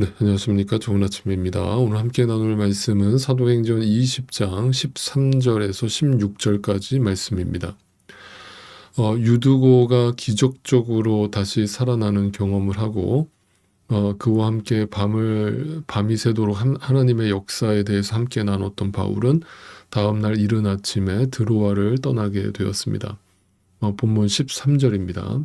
네, 안녕하십니까. 좋은 아침입니다. 오늘 함께 나눌 말씀은 사도행전 20장 13절에서 16절까지 말씀입니다. 어, 유두고가 기적적으로 다시 살아나는 경험을 하고 어, 그와 함께 밤을 밤이 새도록 한- 하나님의 역사에 대해서 함께 나눴던 바울은 다음 날 이른 아침에 드로아를 떠나게 되었습니다. 어, 본문 13절입니다.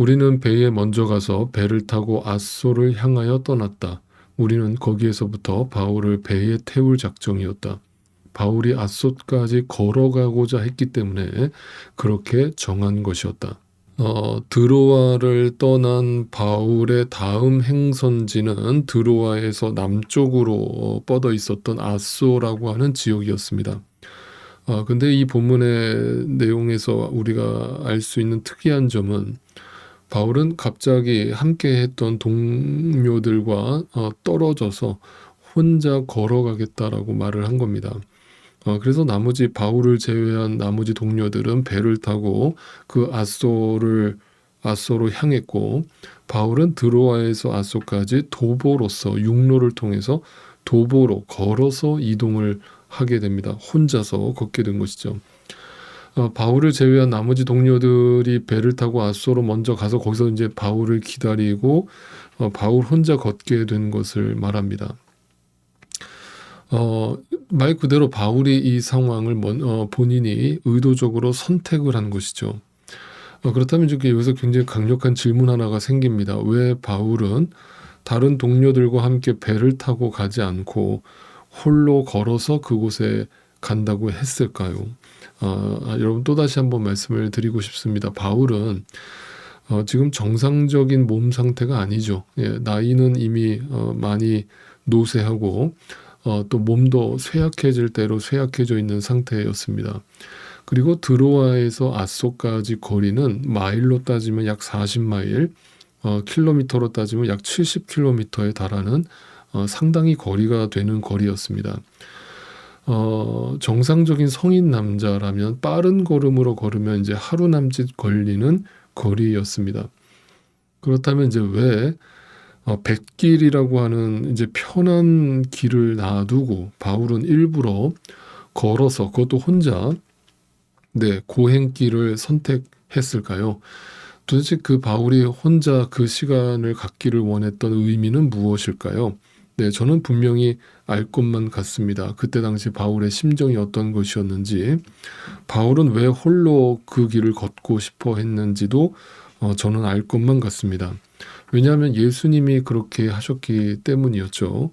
우리는 배에 먼저 가서 배를 타고 아소를 향하여 떠났다. 우리는 거기에서부터 바울을 배에 태울 작정이었다. 바울이 아소까지 걸어가고자 했기 때문에 그렇게 정한 것이었다. 어, 드로아를 떠난 바울의 다음 행선지는 드로아에서 남쪽으로 뻗어 있었던 아소라고 하는 지역이었습니다. 아, 근데 이 본문의 내용에서 우리가 알 수 있는 특이한 점은 바울은 갑자기 함께 했던 동료들과 어, 떨어져서 혼자 걸어가겠다라고 말을 한 겁니다. 어, 그래서 나머지 바울을 제외한 나머지 동료들은 배를 타고 그 아소를 아소로 향했고 바울은 드로아에서 아소까지 도보로서 육로를 통해서 도보로 걸어서 이동을 하게 됩니다. 혼자서 걷게 된 것이죠. 어, 바울을 제외한 나머지 동료들이 배를 타고 아소로 먼저 가서 거기서 이제 바울을 기다리고 어, 바울 혼자 걷게 된 것을 말합니다. 어, 말 그대로 바울이 이 상황을 먼, 어, 본인이 의도적으로 선택을 한 것이죠. 어, 그렇다면 이제 여기서 굉장히 강력한 질문 하나가 생깁니다. 왜 바울은 다른 동료들과 함께 배를 타고 가지 않고 홀로 걸어서 그곳에 간다고 했을까요? 어, 아, 여러분 또 다시 한번 말씀을 드리고 싶습니다. 바울은 어, 지금 정상적인 몸 상태가 아니죠. 예, 나이는 이미 어, 많이 노쇠하고 어, 또 몸도 쇠약해질 대로 쇠약해져 있는 상태였습니다. 그리고 드로아에서 아소까지 거리는 마일로 따지면 약 40마일, 어, 킬로미터로 따지면 약 70킬로미터에 달하는 어, 상당히 거리가 되는 거리였습니다. 어, 정상적인 성인 남자라면 빠른 걸음으로 걸으면 이제 하루 남짓 걸리는 거리였습니다. 그렇다면 이제 왜 어, 백길이라고 하는 이제 편한 길을 놔두고 바울은 일부러 걸어서 그것도 혼자 네 고행길을 선택했을까요? 도대체 그 바울이 혼자 그 시간을 갖기를 원했던 의미는 무엇일까요? 네, 저는 분명히 알 것만 같습니다. 그때 당시 바울의 심정이 어떤 것이었는지, 바울은 왜 홀로 그 길을 걷고 싶어 했는지도 어, 저는 알 것만 같습니다. 왜냐하면 예수님이 그렇게 하셨기 때문이었죠.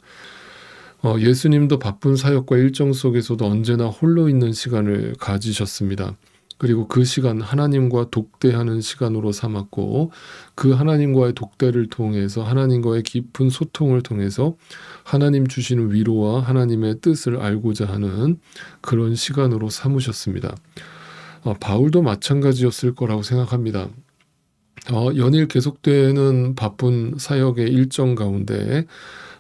어, 예수님도 바쁜 사역과 일정 속에서도 언제나 홀로 있는 시간을 가지셨습니다. 그리고 그 시간 하나님과 독대하는 시간으로 삼았고 그 하나님과의 독대를 통해서 하나님과의 깊은 소통을 통해서 하나님 주시는 위로와 하나님의 뜻을 알고자 하는 그런 시간으로 삼으셨습니다. 어, 바울도 마찬가지였을 거라고 생각합니다. 어, 연일 계속되는 바쁜 사역의 일정 가운데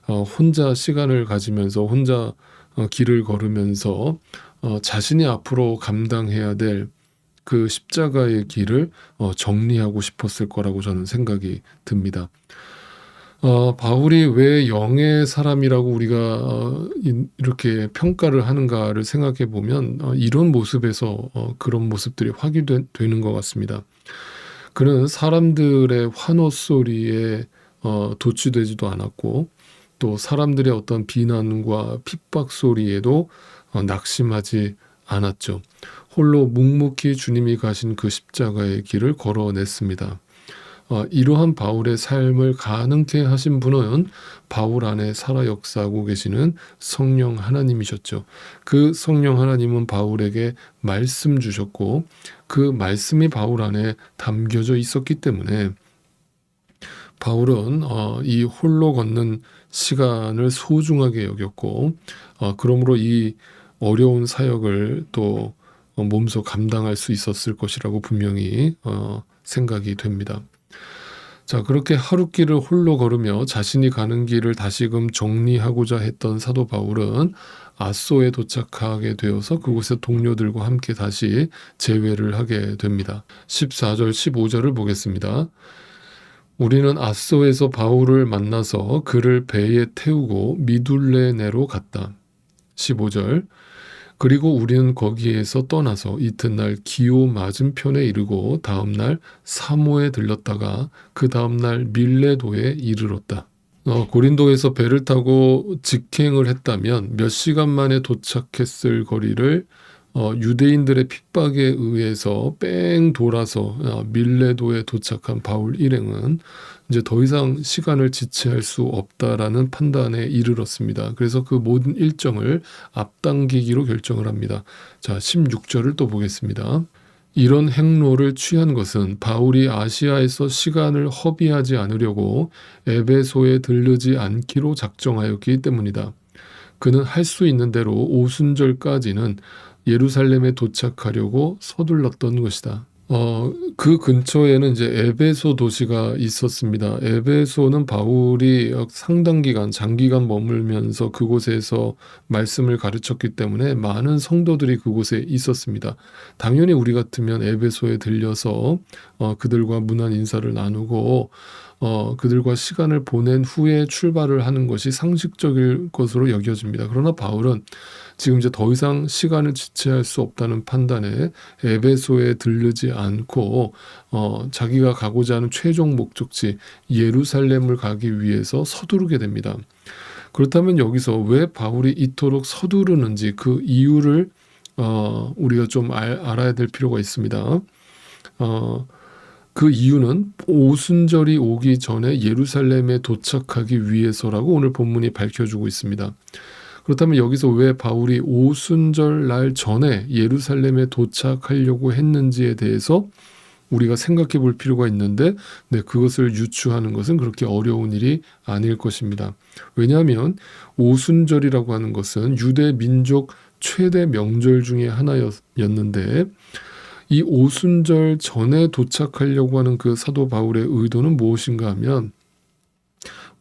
어, 혼자 시간을 가지면서 혼자 어, 길을 걸으면서 어, 자신이 앞으로 감당해야 될 그 십자가의 길을 어, 정리하고 싶었을 거라고 저는 생각이 듭니다. 어, 바울이 왜 영의 사람이라고 우리가 어, 이- 이렇게 평가를 하는가를 생각해 보면 어, 이런 모습에서 어, 그런 모습들이 확인되는 것 같습니다. 그는 사람들의 환호 소리에 어, 도취되지도 않았고 또 사람들의 어떤 비난과 핍박 소리에도 어, 낙심하지 않았죠. 홀로 묵묵히 주님이 가신 그 십자가의 길을 걸어냈습니다. 어, 이러한 바울의 삶을 가능케 하신 분은 바울 안에 살아 역사하고 계시는 성령 하나님이셨죠. 그 성령 하나님은 바울에게 말씀 주셨고 그 말씀이 바울 안에 담겨져 있었기 때문에 바울은 어, 이 홀로 걷는 시간을 소중하게 여겼고 어, 그러므로 이 어려운 사역을 또 어, 몸소 감당할 수 있었을 것이라고 분명히 어, 생각이 됩니다. 자, 그렇게 하루길을 홀로 걸으며 자신이 가는 길을 다시금 정리하고자 했던 사도 바울은 아소에 도착하게 되어서 그곳에 동료들과 함께 다시 재회를 하게 됩니다. 14절, 15절을 보겠습니다. 우리는 아소에서 바울을 만나서 그를 배에 태우고 미둘레네로 갔다. 15절 그리고 우리는 거기에서 떠나서 이튿날 기오 맞은편에 이르고 다음날 사모에 들렀다가 그 다음날 밀레도에 이르렀다. 어, 고린도에서 배를 타고 직행을 했다면 몇 시간 만에 도착했을 거리를 어, 유대인들의 핍박에 의해서 뺑 돌아서 어, 밀레도에 도착한 바울 일행은 이제 더 이상 시간을 지체할 수 없다라는 판단에 이르렀습니다. 그래서 그 모든 일정을 앞당기기로 결정을 합니다. 자, 16절을 또 보겠습니다. 이런 행로를 취한 것은 바울이 아시아에서 시간을 허비하지 않으려고 에베소에 들르지 않기로 작정하였기 때문이다. 그는 할 수 있는 대로 오순절까지는 예루살렘에 도착하려고 서둘렀던 것이다. 어, 그 근처에는 이제 에베소 도시가 있었습니다. 에베소는 바울이 상당 기간, 장기간 머물면서 그곳에서 말씀을 가르쳤기 때문에 많은 성도들이 그곳에 있었습니다. 당연히 우리 같으면 에베소에 들려서 어, 그들과 문안 인사를 나누고 어, 그들과 시간을 보낸 후에 출발을 하는 것이 상식적일 것으로 여겨집니다. 그러나 바울은 지금 이제 더 이상 시간을 지체할 수 없다는 판단에 에베소에 들르지 않고 어, 자기가 가고자 하는 최종 목적지 예루살렘을 가기 위해서 서두르게 됩니다. 그렇다면 여기서 왜 바울이 이토록 서두르는지 그 이유를 어, 우리가 좀 알, 알아야 될 필요가 있습니다. 어, 그 이유는 오순절이 오기 전에 예루살렘에 도착하기 위해서라고 오늘 본문이 밝혀주고 있습니다. 그렇다면 여기서 왜 바울이 오순절 날 전에 예루살렘에 도착하려고 했는지에 대해서 우리가 생각해 볼 필요가 있는데 네, 그것을 유추하는 것은 그렇게 어려운 일이 아닐 것입니다. 왜냐하면 오순절이라고 하는 것은 유대 민족 최대 명절 중의 하나였는데 이 오순절 전에 도착하려고 하는 그 사도 바울의 의도는 무엇인가 하면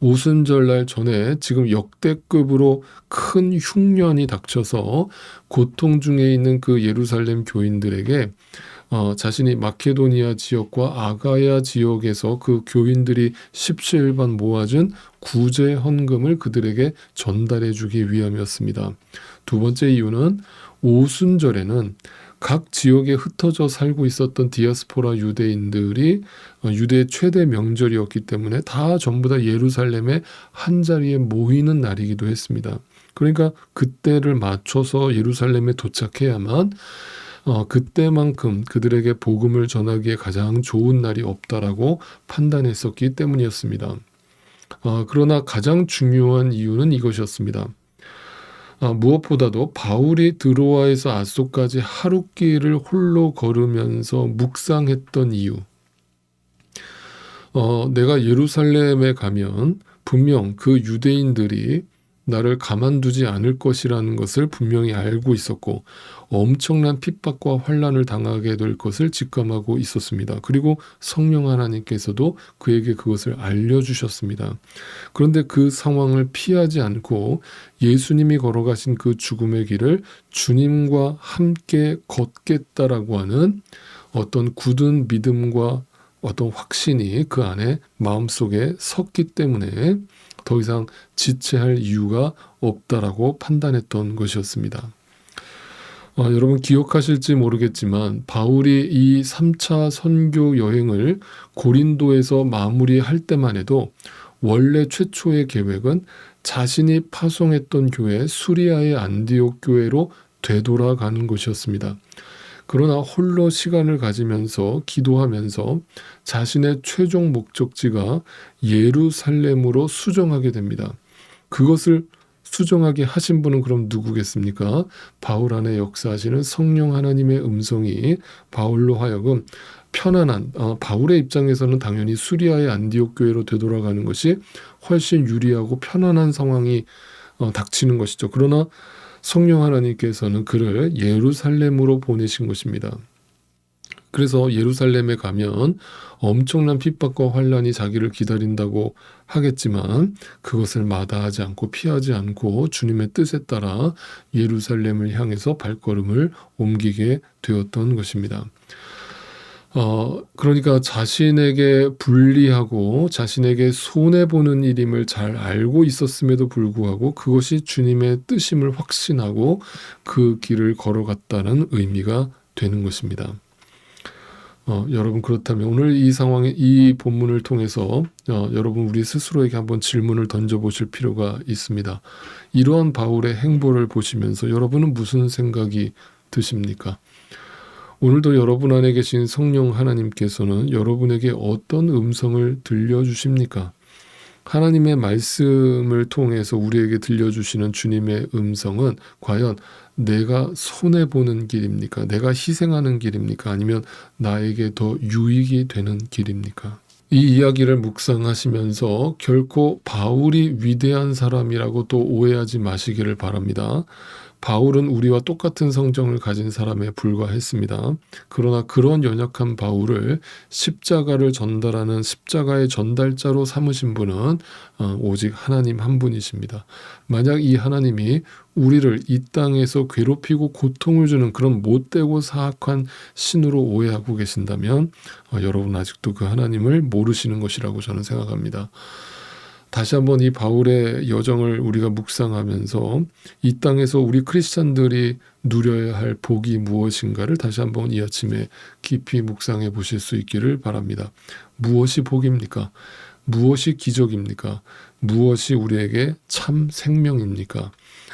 오순절 날 전에 지금 역대급으로 큰 흉년이 닥쳐서 고통 중에 있는 그 예루살렘 교인들에게 어, 자신이 마케도니아 지역과 아가야 지역에서 그 교인들이 십시일반 모아준 구제 헌금을 그들에게 전달해 주기 위함이었습니다. 두 번째 이유는 오순절에는 각 지역에 흩어져 살고 있었던 디아스포라 유대인들이 어, 유대의 최대 명절이었기 때문에 다 전부 다 예루살렘에 한 자리에 모이는 날이기도 했습니다. 그러니까 그때를 맞춰서 예루살렘에 도착해야만 어, 그때만큼 그들에게 복음을 전하기에 가장 좋은 날이 없다라고 판단했었기 때문이었습니다. 어, 그러나 가장 중요한 이유는 이것이었습니다. 아, 무엇보다도 바울이 드로아에서 아소까지 하루 길을 홀로 걸으면서 묵상했던 이유. 어, 내가 예루살렘에 가면 분명 그 유대인들이 나를 가만두지 않을 것이라는 것을 분명히 알고 있었고 엄청난 핍박과 환란을 당하게 될 것을 직감하고 있었습니다. 그리고 성령 하나님께서도 그에게 그것을 알려주셨습니다. 그런데 그 상황을 피하지 않고 예수님이 걸어가신 그 죽음의 길을 주님과 함께 걷겠다라고 하는 어떤 굳은 믿음과 어떤 확신이 그 안에 마음속에 섰기 때문에 더 이상 지체할 이유가 없다라고 판단했던 것이었습니다. 어, 여러분 기억하실지 모르겠지만 바울이 이 3차 선교 여행을 고린도에서 마무리할 때만 해도 원래 최초의 계획은 자신이 파송했던 교회 수리아의 안디옥 교회로 되돌아가는 것이었습니다. 그러나 홀로 시간을 가지면서 기도하면서 자신의 최종 목적지가 예루살렘으로 수정하게 됩니다. 그것을 수정하게 하신 분은 그럼 누구겠습니까? 바울 안에 역사하시는 성령 하나님의 음성이 바울로 하여금 편안한 어, 바울의 입장에서는 당연히 수리아의 안디옥 교회로 되돌아가는 것이 훨씬 유리하고 편안한 상황이 어, 닥치는 것이죠. 그러나 성령 하나님께서는 그를 예루살렘으로 보내신 것입니다. 그래서 예루살렘에 가면 엄청난 핍박과 환란이 자기를 기다린다고 하겠지만 그것을 마다하지 않고 피하지 않고 주님의 뜻에 따라 예루살렘을 향해서 발걸음을 옮기게 되었던 것입니다. 어 그러니까 자신에게 불리하고 자신에게 손해 보는 일임을 잘 알고 있었음에도 불구하고 그것이 주님의 뜻임을 확신하고 그 길을 걸어갔다는 의미가 되는 것입니다. 어, 여러분 그렇다면 오늘 이 상황에 이 본문을 통해서 어, 여러분 우리 스스로에게 한번 질문을 던져보실 필요가 있습니다. 이러한 바울의 행보를 보시면서 여러분은 무슨 생각이 드십니까? 오늘도 여러분 안에 계신 성령 하나님께서는 여러분에게 어떤 음성을 들려주십니까? 하나님의 말씀을 통해서 우리에게 들려주시는 주님의 음성은 과연 내가 손해보는 길입니까? 내가 희생하는 길입니까? 아니면 나에게 더 유익이 되는 길입니까? 이 이야기를 묵상하시면서 결코 바울이 위대한 사람이라고 또 오해하지 마시기를 바랍니다. 바울은 우리와 똑같은 성정을 가진 사람에 불과했습니다. 그러나 그런 연약한 바울을 십자가를 전달하는 십자가의 전달자로 삼으신 분은 어, 오직 하나님 한 분이십니다. 만약 이 하나님이 우리를 이 땅에서 괴롭히고 고통을 주는 그런 못되고 사악한 신으로 오해하고 계신다면 어, 여러분 아직도 그 하나님을 모르시는 것이라고 저는 생각합니다. 다시 한번 이 바울의 여정을 우리가 묵상하면서 이 땅에서 우리 크리스찬들이 누려야 할 복이 무엇인가를 다시 한번 이 아침에 깊이 묵상해 보실 수 있기를 바랍니다. 무엇이 복입니까? 무엇이 기적입니까? 무엇이 우리에게 참 생명입니까?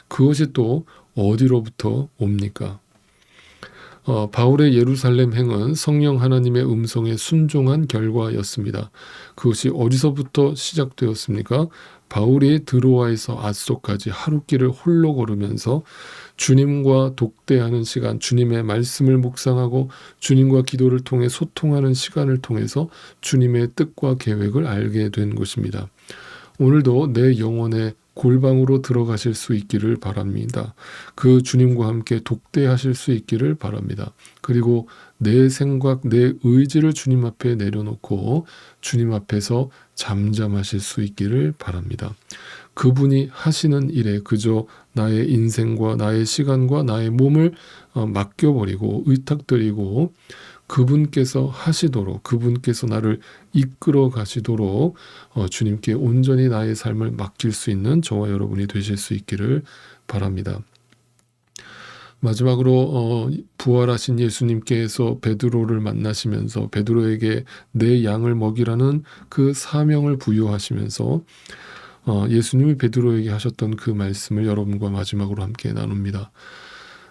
그것이 또 어디로부터 옵니까? 어, 바울의 예루살렘 행은 성령 하나님의 음성에 순종한 결과였습니다. 그것이 어디서부터 시작되었습니까? 바울이 드로아에서 아소까지 하루길을 홀로 걸으면서 주님과 독대하는 시간, 주님의 말씀을 묵상하고 주님과 기도를 통해 소통하는 시간을 통해서 주님의 뜻과 계획을 알게 된 것입니다. 오늘도 내 영혼의 골방으로 들어가실 수 있기를 바랍니다. 그 주님과 함께 독대하실 수 있기를 바랍니다. 그리고 내 생각, 내 의지를 주님 앞에 내려놓고 주님 앞에서 잠잠하실 수 있기를 바랍니다. 그분이 하시는 일에 그저 나의 인생과 나의 시간과 나의 몸을 어, 맡겨버리고 의탁드리고 그분께서 하시도록 그분께서 나를 이끌어 가시도록 어, 주님께 온전히 나의 삶을 맡길 수 있는 저와 여러분이 되실 수 있기를 바랍니다. 마지막으로 어, 부활하신 예수님께서 베드로를 만나시면서 베드로에게 내 양을 먹이라는 그 사명을 부여하시면서 어, 예수님이 베드로에게 하셨던 그 말씀을 여러분과 마지막으로 함께 나눕니다.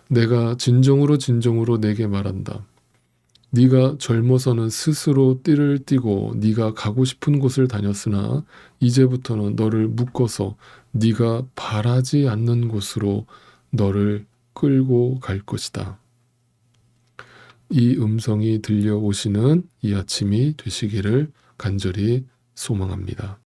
내가 진정으로 진정으로 내게 말한다. 네가 젊어서는 스스로 띠를 띠고 네가 가고 싶은 곳을 다녔으나 이제부터는 너를 묶어서 네가 바라지 않는 곳으로 너를 끌고 갈 것이다. 이 음성이 들려오시는 이 아침이 되시기를 간절히 소망합니다.